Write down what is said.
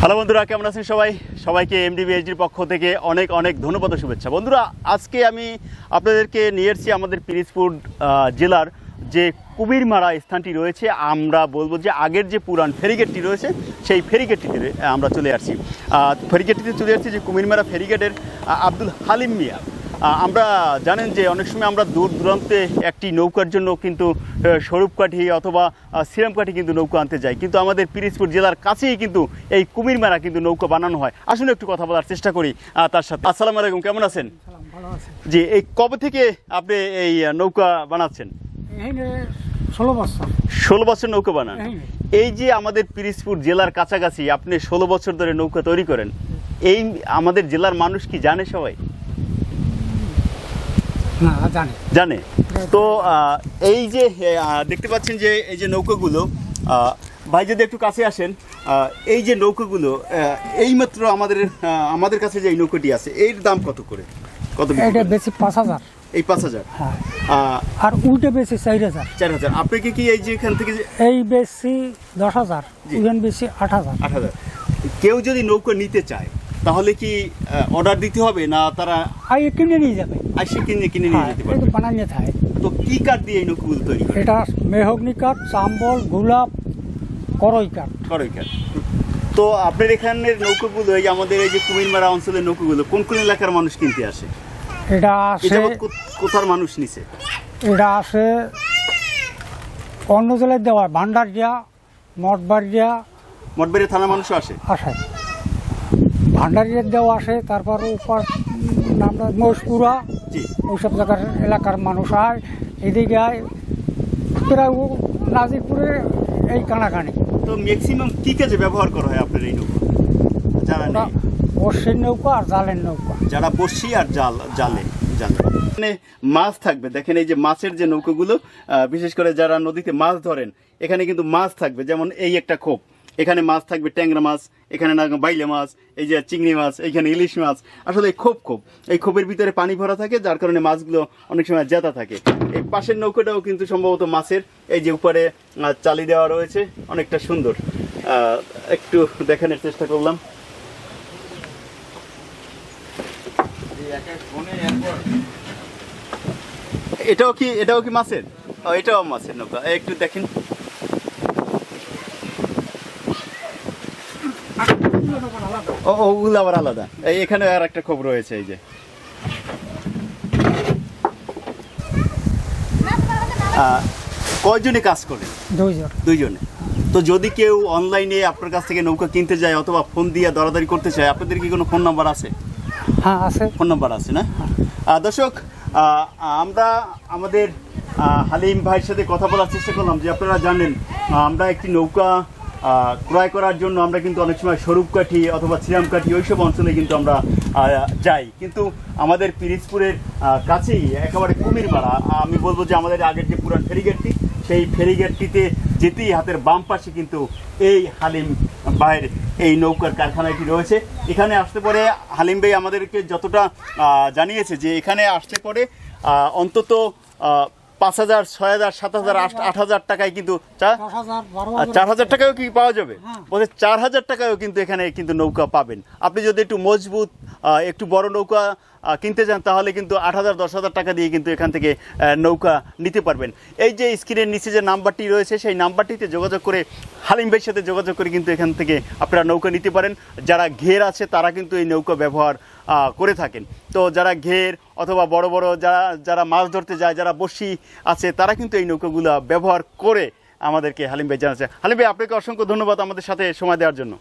Hello বন্ধুরা, কেমন আছেন সবাই? সবাইকে এমডিবিএইচডির পক্ষ থেকে অনেক অনেক ধন্যবাদ শুভেচ্ছা। বন্ধুরা, আজকে আমি আপনাদেরকে নিয়ে এসেছি আমাদের পিরিজপুর জেলার যে কুমিরমারা স্থানটি রয়েছে, আমরা বলব যে আগের যে পুরান ফেরিগেটটি রয়েছে, সেই ফেরিগেটটিতে আমরা চলে আসছি। ফেরিগেটটিতে চলে আসছি যে কুমিরমারা ফেরিগেটের আব্দুল হালিম মিয়া। আমরা জানেন যে অনেক সময় আমরা দূর দূরান্তে একটি নৌকার জন্য কিন্তু স্বরূপকাঠি অথবা সিরামকাঠি কিন্তু নৌকা আনতে যাই। কিন্তু আমাদের পিরিজপুর জেলার কাছেই কিন্তু এই কুমিরমারা কিন্তু নৌকা বানানো হয়। আসলে একটু কথা বলার চেষ্টা করি তার সাথে। আসসালামু আলাইকুম কেমন আছেন? জি এই কবে থেকে আপনি এই নৌকা বানাচ্ছেন? ষোলো বছর। ষোলো বছর নৌকা বানান। এই যে আমাদের পিরিজপুর জেলার কাছাকাছি আপনি ষোলো বছর ধরে নৌকা তৈরি করেন এই আমাদের জেলার মানুষ কি জানে সবাই? জানি। তো এই যে দেখতে পাচ্ছেন যে এই যে নৌকাগুলো ভাই যদি একটু কাছে আসেন এই যে নৌকাগুলো এইমাত্র আমাদের আমাদের কাছে যে এই নৌকাটি আছে এর দাম কত করে? কত এটা বেশি পাঁচ হাজার। এই পাঁচ হাজার? হ্যাঁ। আর উল্টে বেশি চার হাজার। চার হাজার। আপনাকে কি এই যে এখান থেকে এই বেশি দশ হাজার। বেশি আট হাজার। আট হাজার। কেউ যদি নৌকা নিতে চায় তাহলে কি অর্ডার দিতে হবে না তারা এ কিনে নিয়ে যাবে। আসে কিনে কিনে নিয়ে হ্যাঁ যেতে পারবে? বানানিয়ে থাকে তো কি কাঠ দিয়ে এই নৌকাগুলো তৈরি করে? এটা মেহগনি কাঠ চাম্বল গোলাপ করই কাঠ। করই কাঠ। তো আপনার এখানের নৌকাগুলো এই আমাদের এই যে কুমিরমারা অঞ্চলের নৌকাগুলো কোন কোন এলাকার মানুষ কিনতে আসে? এটা আসে কোথার মানুষ নিছে? এটা আসে অন্য জেলায় দেওয়া ভান্ডারিয়া মঠবাড়িয়া মঠবাড়ি থানার মানুষও আসে? আসে। ভান্ডারিয়ার দেওয়া আসে তারপর উপর নামটা মহেশপুরা ওইসব জায়গার এলাকার মানুষ আয়। এদিকে আয় প্রায় ও নাজিরপুরে এই কানাকানি। তো ম্যাক্সিমাম কি কাজে ব্যবহার করা হয় আপনার এই নৌকা? ওটা বর্ষের নৌকা আর জালের নৌকা। যারা বসি আর জাল জালে জালে। এখানে মাছ থাকবে দেখেন এই যে মাছের যে নৌকাগুলো বিশেষ করে যারা নদীতে মাছ ধরেন এখানে কিন্তু মাছ থাকবে যেমন এই একটা খোপ। এখানে মাছ থাকবে, ট্যাংরা মাছ, এখানে না বাইলে মাছ, এই যে চিংড়ি মাছ এইখানে ইলিশ মাছ। আসলে খোপ খোপ এই খোপের ভিতরে পানি ভরা থাকে, যার কারণে মাছগুলো অনেক সময় জেতা থাকে। এই পাশের নৌকাটাও কিন্তু সম্ভবত মাছের, এই যে উপরে চালি দেওয়া রয়েছে, অনেকটা সুন্দর। একটু দেখানোর চেষ্টা করলাম। এটাও কি এটাও কি মাছের? এটাও মাছের নৌকা। একটু দেখেন। ও ওগুলো আবার আলাদা। এই এখানে আর একটা খবর রয়েছে এই যে। কয়জনে কাজ করেন দুইজন। দুইজনে। তো যদি কেউ অনলাইনে আপনার কাছ থেকে নৌকা কিনতে যায় অথবা ফোন দিয়ে দরাদরি করতে চায় আপনাদের কি কোনো ফোন নাম্বার আছে? হ্যাঁ আছে। ফোন নাম্বার আছে না? দর্শক আমরা আমাদের হালিম ভাইয়ের সাথে কথা বলার চেষ্টা করলাম যে আপনারা জানেন আমরা একটি নৌকা ক্রয় করার জন্য আমরা কিন্তু অনেক সময় স্বরূপকাঠি অথবা শ্রীরামকাঠি ওইসব অঞ্চলে কিন্তু আমরা যাই। কিন্তু আমাদের পিরিজপুরের কাছেই একেবারে কুমিরমারা আমি বলব যে আমাদের আগের যে পুরান ফেরিগেটটি সেই ফেরিগেটটিতে যেতেই হাতের বাম পাশে কিন্তু এই হালিম ভাইয়ের এই নৌকার কারখানাটি রয়েছে। এখানে আসতে পরে হালিম ভাই আমাদেরকে যতটা জানিয়েছে যে এখানে আসতে পরে অন্তত পাঁচ হাজার ছয় হাজার সাত হাজার আট- হাজার টাকায় কিন্তু চার হাজার টাকায়ও কি পাওয়া যাবে? হ্যাঁ। বলছে চার হাজার টাকায়ও কিন্তু এখানে কিন্তু নৌকা পাবেন। আপনি যদি একটু মজবুত একটু বড় নৌকা কিনতে যান, তাহলে কিন্তু আট হাজার, দশ হাজার টাকা দিয়ে কিন্তু এখান থেকে নৌকা নিতে পারবেন। এই যে স্ক্রিনের নিচে যে নাম্বারটি রয়েছে, সেই নাম্বারটিতে যোগাযোগ করে হালিম ভাইয়ের সাথে যোগাযোগ করে কিন্তু এখান থেকে আপনারা নৌকা নিতে পারেন। যারা ঘের আছে, তারা কিন্তু এই নৌকা ব্যবহার করে থাকেন। তো যারা ঘের অথবা বড় বড় যারা যারা মাছ ধরতে যায়, যারা বসি আছে, তারা কিন্তু এই নৌকাগুলো ব্যবহার করে আমাদেরকে হালিম ভাই জানাচ্ছে। হালিম ভাই, আপনাকে অসংখ্য ধন্যবাদ আমাদের সাথে সময় দেওয়ার জন্য।